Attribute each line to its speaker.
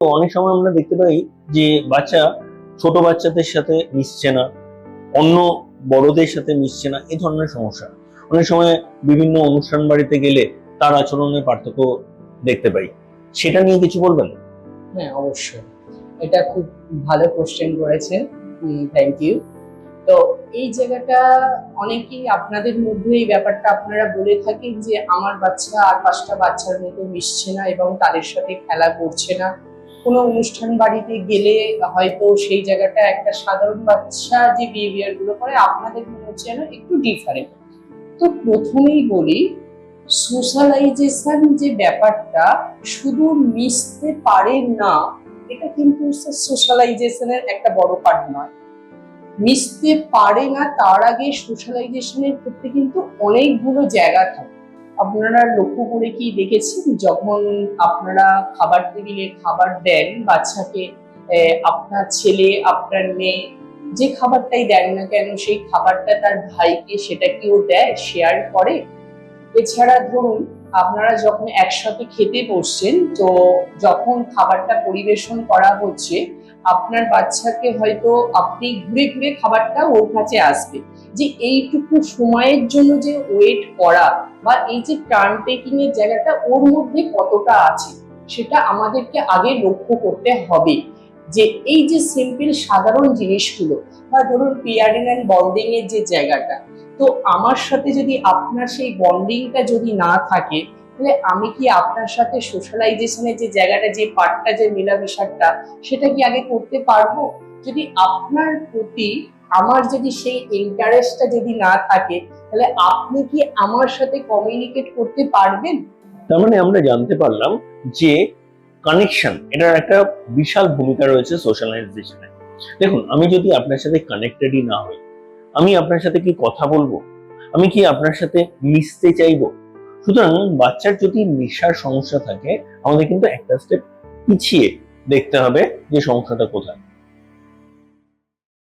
Speaker 1: তো অনেক সময় আমরা দেখতে পাই যে বাচ্চা ছোট বাচ্চাদের সাথে মিশছে না, অন্য বড়দের সাথে মিশছে না এই ধরনের সমস্যা। অনেক সময় বিভিন্ন অনুষ্ঠান বাড়িতে গেলে তার আচরণের পার্থক্য দেখতে পাই। সেটা নিয়ে কিছু বলবেন?
Speaker 2: হ্যাঁ অবশ্যই। এটা খুব ভালো কোশ্চেন করেছেন। থ্যাংক ইউ তো এই জায়গাটা অনেকেই আপনাদের মধ্যে এই ব্যাপারটা আপনারা বলে থাকেন যে আমার বাচ্চা আর পাঁচটা বাচ্চার মতো মিশছে না এবং তাদের সাথে খেলা করছে না। কোনো অনুষ্ঠান বাড়িতে গেলে হয়তো সেই জায়গাটা একটা সাধারণ বাচ্চা যে বিহেভিয়ারগুলো করে, আপনাদের মনে হচ্ছে যেন একটু ডিফারেন্ট তো প্রথমেই বলি সোশ্যালাইজেশন যে ব্যাপারটা শুধু মিশতে পারে না, এটা কিন্তু সোশ্যালাইজেশনের একটা বড় পার্ট নয়। মিশতে পারে না, তার আগে সোশ্যালাইজেশনের ক্ষেত্রে কিন্তু অনেকগুলো জায়গা থাকে। আপনারা লক্ষ্য করে কি দেখেছেন? যখন আপনারা খাবার টেবিলে খাবার দেন, বাচ্চাকে আপনার ছেলে, আপনার মেয়ে, যে খাবারটাই দেন না কেন, সেই খাবারটা তার ভাইকে সেটা কি ও দেয়? শেয়ার করে। এছাড়া ধরুন, আপনারা যখন একসাথে খেতে বসছেন, তো যখন খাবারটা পরিবেশন করা হচ্ছে আপনার বাচ্চাকে হয়তো আপনি ঘুরে ঘুরে খাবারটা ওর কাছে আসবে। যে এইটুকু সময়ের জন্য যে ওয়েট করা বা এই যে টার্ন টেকিং এর জায়গাটা ওর মধ্যে কতটা আছে, সেটা আমাদেরকে আগে লক্ষ্য করতে হবে। যে এই যে সিম্পল সাধারণ জিনিসগুলো, বা ধরুন পিয়ারিং অ্যান্ড বন্ডিং এর যে জায়গাটা, তো আমার সাথে যদি আপনার সেই বন্ডিংটা যদি না থাকে তাহলে আমি কি আপনার সাথে সোশ্যালাইজেশনের যে জায়গাটা, যে পার্টটা, যে মেলামেশাটা, সেটা কি আগে করতে পারব? যদি আপনার প্রতি আমার যদি সেই ইন্টারেস্টটা যদি না থাকে, তাহলে আপনি কি আমার সাথে কমিউনিকেট করতে পারবেন?
Speaker 1: তার মানে আমরা জানতে পারলাম যে কানেকশন এটার একটা বিশাল ভূমিকা রয়েছে সোশ্যালাইজেশনে দেখুন, আমি যদি আপনার সাথে কানেক্টেডই না হই, আমি আপনার সাথে কি কথা বলব? আমি কি আপনার সাথে মিশতে চাইব? সুতরাং বাচ্চার যদি নেশার সমস্যা থাকে, আমাদের কিন্তু একটা স্টেপ পিছিয়ে দেখতে হবে যে সমস্যাটা কোথায়।